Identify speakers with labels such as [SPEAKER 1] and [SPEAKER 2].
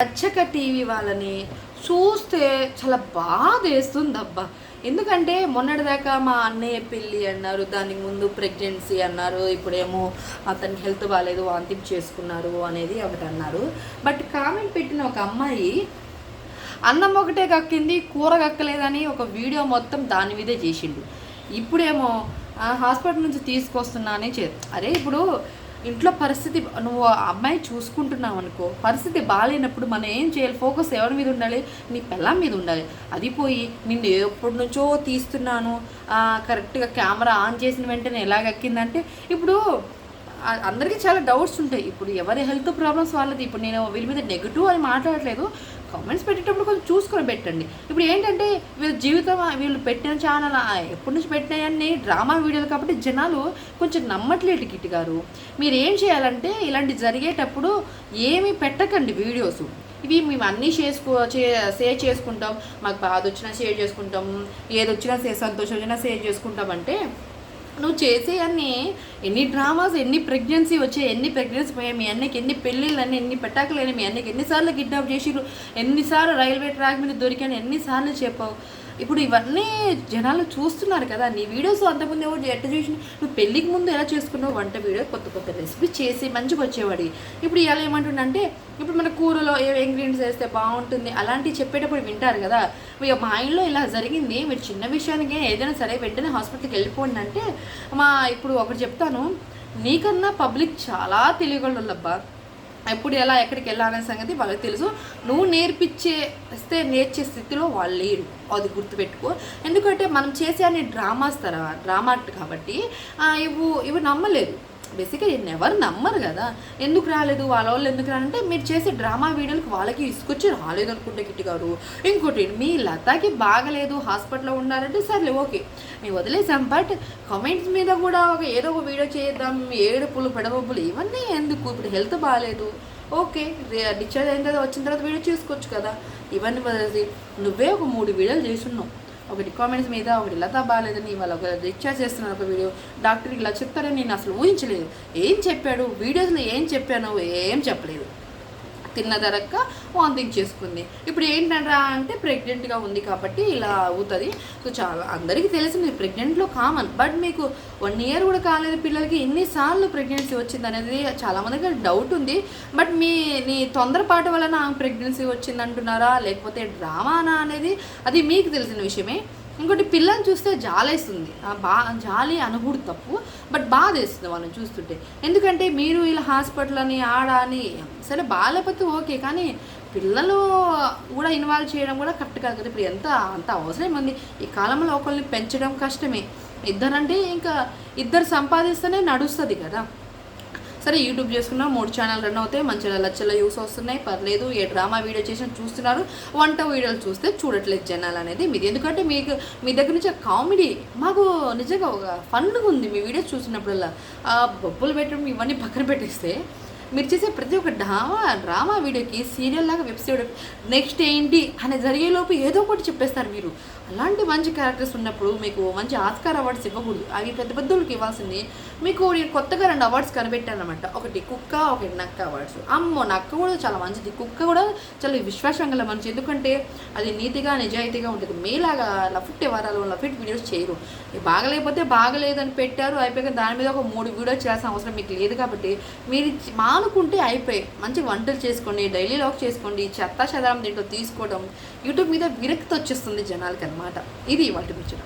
[SPEAKER 1] రచ్చక TV వాళ్ళని చూస్తే చాలా బాధ వేస్తుంది అబ్బా ఎందుకంటే మొన్నటిదాకా మా అన్నయ్య పెళ్ళి అన్నారు దానికి ముందు ప్రెగ్నెన్సీ అన్నారు ఇప్పుడేమో అతనికి హెల్త్ బాగాలేదు వాంతింపు చేసుకున్నారు అనేది ఒకటి అన్నారు. బట్ కామెంట్ పెట్టిన ఒక అమ్మాయి అన్నం ఒకటే కక్కింది కూర కక్కలేదని ఒక వీడియో మొత్తం దాని మీదే చేసిండు. ఇప్పుడేమో హాస్పిటల్ నుంచి తీసుకొస్తున్నా అని చే అరే ఇప్పుడు ఇంట్లో పరిస్థితి నువ్వు ఆ అమ్మాయి చూసుకుంటున్నావు అనుకో పరిస్థితి బాగాలేనప్పుడు మనం ఏం చేయాలి? ఫోకస్ ఎవరి మీద ఉండాలి? నీ పిల్లం మీద ఉండాలి. అది పోయి నిన్ను ఎప్పటి నుంచో తీస్తున్నాను. కరెక్ట్గా కెమెరా ఆన్ చేసిన వెంటనే ఎలా ఎక్కిందంటే ఇప్పుడు అందరికీ చాలా డౌట్స్ ఉంటాయి. ఇప్పుడు ఎవరి హెల్త్ ప్రాబ్లమ్స్ వాళ్ళది? ఇప్పుడు నేను వీళ్ళ మీద నెగిటివ్ అని మాట్లాడట్లేదు. కామెంట్స్ పెట్టేటప్పుడు కొంచెం చూసుకొని పెట్టండి. ఇప్పుడు ఏంటంటే వీళ్ళ జీవితం వీళ్ళు పెట్టిన ఛానల్ ఎప్పటి నుంచి పెట్టినాయని డ్రామా వీడియోలు కాబట్టి జనాలు కొంచెం నమ్మట్లేదు కిట్ గారు. మీరు ఏం చేయాలంటే ఇలాంటి జరిగేటప్పుడు ఏమీ పెట్టకండి వీడియోస్. ఇవి మేము అన్నీ చేసుకో షేర్ చేసుకుంటాం. మాకు బాధ వచ్చినా షేర్ చేసుకుంటాం. ఏది వచ్చినా సంతోషం వచ్చినా షేర్ చేసుకుంటాం అంటే నువ్వు చేసే అన్ని ఎన్ని డ్రామాస్ ఎన్ని ప్రెగ్నెన్సీ వచ్చాయి ఎన్ని ప్రెగ్నెన్సీ పోయాయి మీ అన్నకి ఎన్ని పెళ్ళిళ్ళు అని ఎన్ని పెట్టాకలేని మీ అన్నకి ఎన్నిసార్లు కిడ్నాప్ చేసిరు ఎన్నిసార్లు రైల్వే ట్రాక్ మీద దొరికాను ఎన్నిసార్లు చెప్పావు? ఇప్పుడు ఇవన్నీ జనాలు చూస్తున్నారు కదా నీ వీడియోస్ అంతకుముందు ఎవరు ఎట్ట చూసి నువ్వు పెళ్ళికి ముందు ఎలా చేసుకున్నావు వంట వీడియో కొత్త కొత్త రెసిపీ చేసి మంచిగా వచ్చేవాడి. ఇప్పుడు ఇలా ఏమంటుండంటే ఇప్పుడు మన కూరలో ఏ ఇంగ్రీడియంట్స్ వేస్తే బాగుంటుంది అలాంటివి చెప్పేటప్పుడు వింటారు కదా. ఇక మా ఇంట్లో ఇలా జరిగింది మీరు చిన్న విషయానికి ఏదైనా సరే వెంటనే హాస్పిటల్కి వెళ్ళిపోండి అంటే మా ఇప్పుడు ఒకటి చెప్తాను నీకన్నా పబ్లిక్ చాలా తెలియగలబ్బా ఎప్పుడు ఎలా ఎక్కడికి వెళ్ళాలనే సంగతి వాళ్ళకి తెలుసు. నువ్వు నేర్పించే ఇస్తే నేర్చే స్థితిలో వాళ్ళు లేరు. అది గుర్తుపెట్టుకో. ఎందుకంటే మనం చేసే అన్ని డ్రామాస్ తర్వాత డ్రామా కాబట్టి ఇవి ఇవి నమ్మలేదు. బేసిక్గా ఎవరు నమ్మరు కదా. ఎందుకు రాలేదు? వాళ్ళ వాళ్ళు ఎందుకు రాలంటే మీరు చేసే డ్రామా వీడియోలకు వాళ్ళకి ఇసుకొచ్చి రాలేదు అనుకుంటే కిట్టి గారు. ఇంకోటి మీ లతాకి బాగలేదు హాస్పిటల్లో ఉన్నారంటే సర్లే ఓకే. మేము వదిలేసాం బట్ కమెంట్స్ మీద కూడా ఒక ఏదో ఒక వీడియో చేద్దాం ఏడుపులు పెడబొబ్బులు ఇవన్నీ ఎందుకు? ఇప్పుడు హెల్త్ బాగాలేదు. ఓకే డిశ్చార్జ్ అయిన తర్వాత వచ్చిన తర్వాత వీడియో చేసుకోవచ్చు కదా. ఇవన్నీ వదిలేసి నువ్వే ఒక మూడు వీడియోలు చేస్తున్నావు. ఒకటి కామెంట్స్ మీద ఒకటి లతా బాగాలేదని ఇవాళ ఒక డిశ్చార్జ్ చేస్తున్నారు ఒక వీడియో డాక్టర్ ఇలా చెప్తారని నేను అసలు ఊహించలేదు. ఏం చెప్పాడు? వీడియోస్లో ఏం చెప్పాను ఏం చెప్పలేదు. తిన్న ధరక్క వాంతింగ్ చేసుకుంది ఇప్పుడు ఏంటంటారా అంటే ప్రెగ్నెంట్గా ఉంది కాబట్టి ఇలా అవుతుంది. సో చాలా అందరికీ తెలిసింది ప్రెగ్నెంట్లో కామన్. బట్ మీకు వన్ ఇయర్ కూడా కాలేదు పిల్లలకి ఎన్నిసార్లు ప్రెగ్నెన్సీ వచ్చింది అనేది చాలామందికి డౌట్ ఉంది. బట్ మీ నీ తొందరపాటు వలన ప్రెగ్నెన్సీ వచ్చింది అంటున్నారా లేకపోతే డ్రామానా అనేది? అది మీకు తెలిసిన విషయమే. ఇంకోటి పిల్లని చూస్తే జాలేస్తుంది. బా జాలి అనుభూతి తప్పు బట్ బాధ వేస్తుంది వాళ్ళని చూస్తుంటే. ఎందుకంటే మీరు ఇలా హాస్పిటల్ అని ఆడ అని సరే బాగాలేకపోతే ఓకే కానీ పిల్లలు కూడా ఇన్వాల్వ్ చేయడం కూడా కరెక్ట్ కాదు కదా. ఇప్పుడు ఎంత అంత అవసరం ఉంది. ఈ కాలంలో ఒకరిని పెంచడం కష్టమే. ఇద్దరంటే ఇంకా ఇద్దరు సంపాదిస్తేనే నడుస్తుంది కదా. సరే యూట్యూబ్ చేసుకున్నా మూడు ఛానల్ రన్ అవుతాయి మంచిగా లచ్చల యూస్ వస్తున్నాయి పర్లేదు ఏ డ్రామా వీడియో చేసినా చూస్తున్నారు వంట వీడియోలు చూస్తే చూడట్లేదు జనాలు అనేది మీది. ఎందుకంటే మీకు మీ దగ్గర నుంచి కామెడీ మాకు నిజంగా ఒక ఫన్గా ఉంది మీ వీడియోస్ చూసినప్పుడల్లా. ఆ బొబ్బులు పెట్టడం ఇవన్నీ పక్కన పెట్టేస్తే మీరు చేసే ప్రతి ఒక్క డ్రామా డ్రామా వీడియోకి సీరియల్ లాగా వెబ్ నెక్స్ట్ ఏంటి అనే జరిగేలోపు ఏదో ఒకటి చెప్పేస్తారు మీరు. అలాంటి మంచి క్యారెక్టర్స్ ఉన్నప్పుడు మీకు మంచి ఆస్కార్ అవార్డ్స్ ఇవ్వకూడదు. అవి పెద్ద పెద్దోళ్ళకి ఇవ్వాల్సింది మీకు నేను కొత్తగా రెండు అవార్డ్స్ కనిపెట్టానమాట ఒకటి కుక్క ఒకటి నక్క అవార్డ్స్ అమ్మో నక్క కూడా చాలా మంచిది. కుక్క కూడా చాలా విశ్వాసం గల మంచి ఎందుకంటే అది నీతిగా నిజాయితీగా ఉంటుంది. మేలాగా లఫిట్ వారాలు లఫిట్ వీడియోస్ చేయరు. బాగలేకపోతే బాగలేదని పెట్టారు అయిపోయాక దాని మీద ఒక మూడు వీడియోస్ చేయాల్సిన అవసరం మీకు లేదు కాబట్టి మీరు మానుకుంటే అయిపోయి మంచి వంటలు చేసుకోండి డైలీ లాక్ చేసుకోండి చెత్త చెదారం దీంట్లో తీసుకోవడం యూట్యూబ్ మీద విరక్తి వచ్చేస్తుంది జనాలకి అన్నమాట. ఇది ఇవాళ ముచ్చట